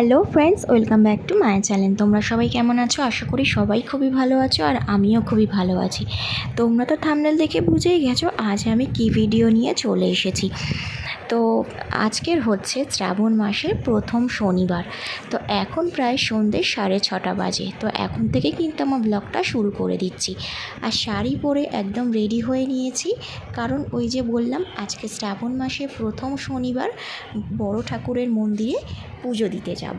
Hello friends, welcome back to my channel. তোমরা সবাই কেমন আছো? আশা করি সবাই খুবই ভালো আছো আর আমিও খুবই ভালো আছি। তোমরা তো থামনেল দেখে বুঝেই গেছো, আজ আমি কি ভিডিও নিয়ে চলে এসেছি। তো আজকের হচ্ছে শ্রাবণ মাসের প্রথম শনিবার। তো এখন প্রায় সন্ধ্যে সাড়ে ছটা বাজে। তো এখন থেকে কিন্তু আমার ব্লগটা শুরু করে দিচ্ছি। আর শাড়ি পরে একদম রেডি হয়ে নিয়েছি। কারণ ওই যে বললাম, আজকে শ্রাবণ মাসের প্রথম শনিবার বড় ঠাকুরের মন্দিরে পুজো দিতে যাব।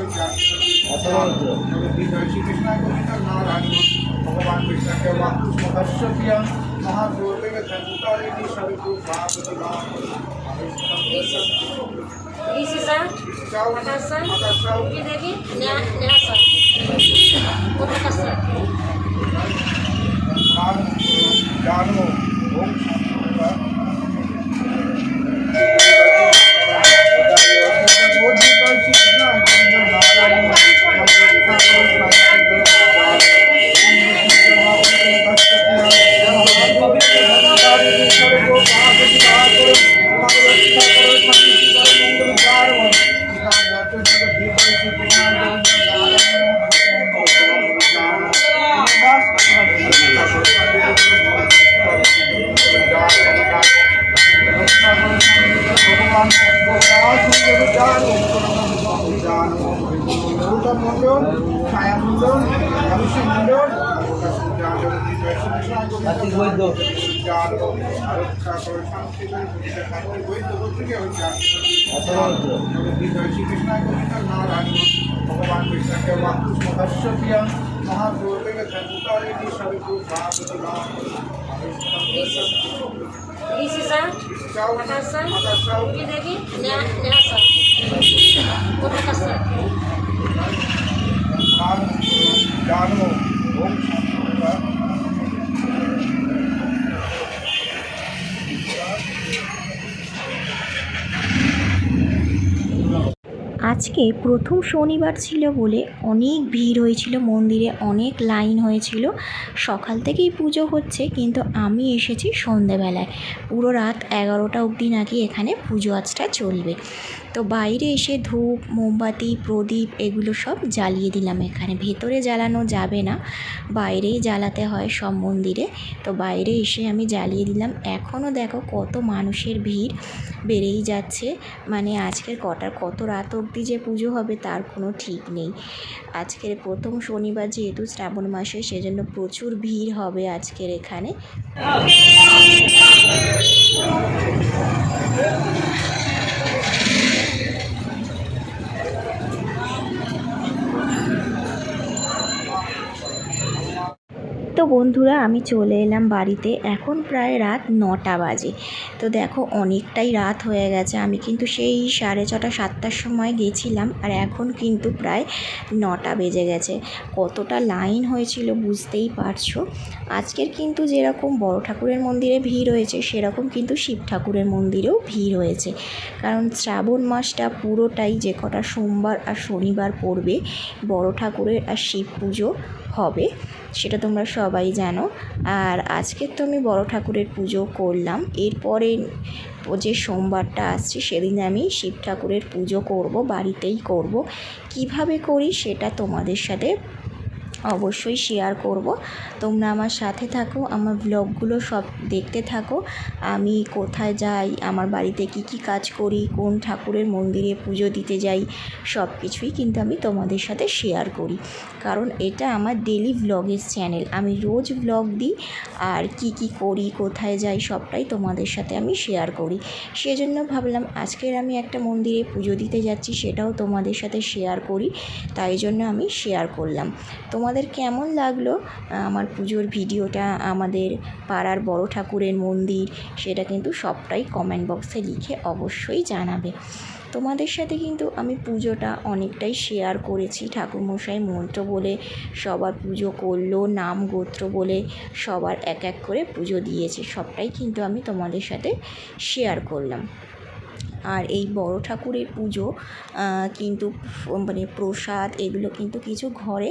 হচ্ছে অথবা শ্রীকৃষ্ণায় গোবিন্দ নারায়ণ ভগবান কৃষ্ণকে মহাত্মস্য প্রিয় মহাদুর্গে ধনুকারিণী স্বরূপ ভাগবতী Isisa, Ukidegi, জানো ওম মন্ডল ছায়া মন্ডল অভিষেক মন্ডল কার্তিক বৈদ্য রক্ষা করে শান্তি করে কার্তিক বৈদ্য থেকে হচ্ছে অথবা শ্রীকৃষ্ণায় Govinda Isisa, Makasa, Ukidegi, Nyasa. Utakasa. জানো আজকে প্রথম শনিবার ছিল বলে অনেক ভিড় হয়েছিল, মন্দিরে অনেক লাইন হয়েছিল। সকাল থেকেই পুজো হচ্ছে, কিন্তু আমি এসেছি সন্ধেবেলায়। পুরো রাত এগারোটা অবধি নাকি এখানে পুজো আজটা চলবে। তো বাইরে এসে ধূপ, মোমবাতি, প্রদীপ এগুলো সব জ্বালিয়ে দিলাম এখানে। ভেতরে জ্বালানো যাবে না, বাইরেই জ্বালাতে হয় সব মন্দিরে। তো বাইরে এসে আমি জ্বালিয়ে দিলাম। এখনও দেখো কত মানুষের ভিড় বেড়েই যাচ্ছে। মানে আজকের কটার, কত রাত অবধি যে পুজো হবে তার কোনো ঠিক নেই। আজকের প্রথম শনিবার যেহেতু শ্রাবণ মাসে, সেজন্য প্রচুর ভিড় হবে আজকের এখানে। বন্ধুরা, আমি চলে এলাম বাড়িতে। এখন প্রায় রাত নটা বাজে। তো দেখো, অনেকটাই রাত হয়ে গেছে। আমি কিন্তু সেই সাড়ে ছটা, সাতটার সময় গেছিলাম আর এখন কিন্তু প্রায় নটা বেজে গেছে। কতটা লাইন হয়েছিল বুঝতেই পারছ? আজকের কিন্তু যেরকম বড় ঠাকুরের মন্দিরে ভিড় হয়েছে, সেরকম কিন্তু শিব ঠাকুরের মন্দিরেও ভিড় হয়েছে। কারণ শ্রাবণ মাসটা পুরোটাই যে কটা সোমবার আর শনিবার পড়বে, বড় ঠাকুরের আর শিব পুজো হবে, সেটা তোমরা সবাই জানো। আর আজকে তো আমি বড় ঠাকুরের পুজো করলাম। এরপরে যে সোমবারটা আসছে, সেদিন আমি শিব ঠাকুরের পুজো করব, বাড়িতেই করব। কীভাবে করি সেটা তোমাদের সাথে অবশ্যই শেয়ার করব। তোমরা আমার সাথে থাকো, আমার ব্লগগুলো সব দেখতে থাকো। আমি কোথায় যাই, আমার বাড়িতে কি কি কাজ করি, কোন ঠাকুরের মন্দিরে পুজো দিতে যাই, সব কিছুই কিন্তু আমি তোমাদের সাথে শেয়ার করি। কারণ এটা আমার ডেলি ব্লগের চ্যানেল আমি রোজ ব্লগ দিই, আর কি কি করি, কোথায় যাই, সবটাই তোমাদের সাথে আমি শেয়ার করি। সেজন্য ভাবলাম, আজকের আমি একটা মন্দিরে পুজো দিতে যাচ্ছি, সেটাও তোমাদের সাথে শেয়ার করি। তাই জন্য আমি শেয়ার করলাম। তোমাদের কেমন লাগল আমার পুজোর ভিডিওটা, আমাদের পাড়ার বড় ঠাকুরের মন্দির, সেটা কিন্তু সবটাই কমেন্ট বক্সে লিখে অবশ্যই জানাবে। তোমাদের সাথে কিন্তু আমি পুজোটা অনেকটাই শেয়ার করেছি, ঠাকুরমশাই মন্ত্র বলে সবার পুজো করল, নাম গোত্র বলে সবার এক এক করে পুজো দিয়েছে, সবটাই কিন্তু আমি তোমাদের সাথে শেয়ার করলাম। আর এই বড় ঠাকুরের পুজো কিন্তু মানে প্রসাদ এগুলো কিন্তু কিছু ঘরে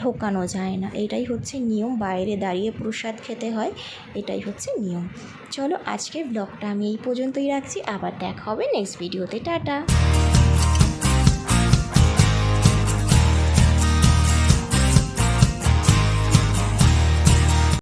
ঢোকানো যায় না। এটাই হচ্ছে নিয়ম, বাইরে দাঁড়িয়ে প্রসাদ খেতে হয়, এটাই হচ্ছে নিয়ম। চলো আজকের ব্লগটা আমি এই পর্যন্তই রাখছি, আবার দেখা হবে নেক্সট ভিডিওতে টাটা!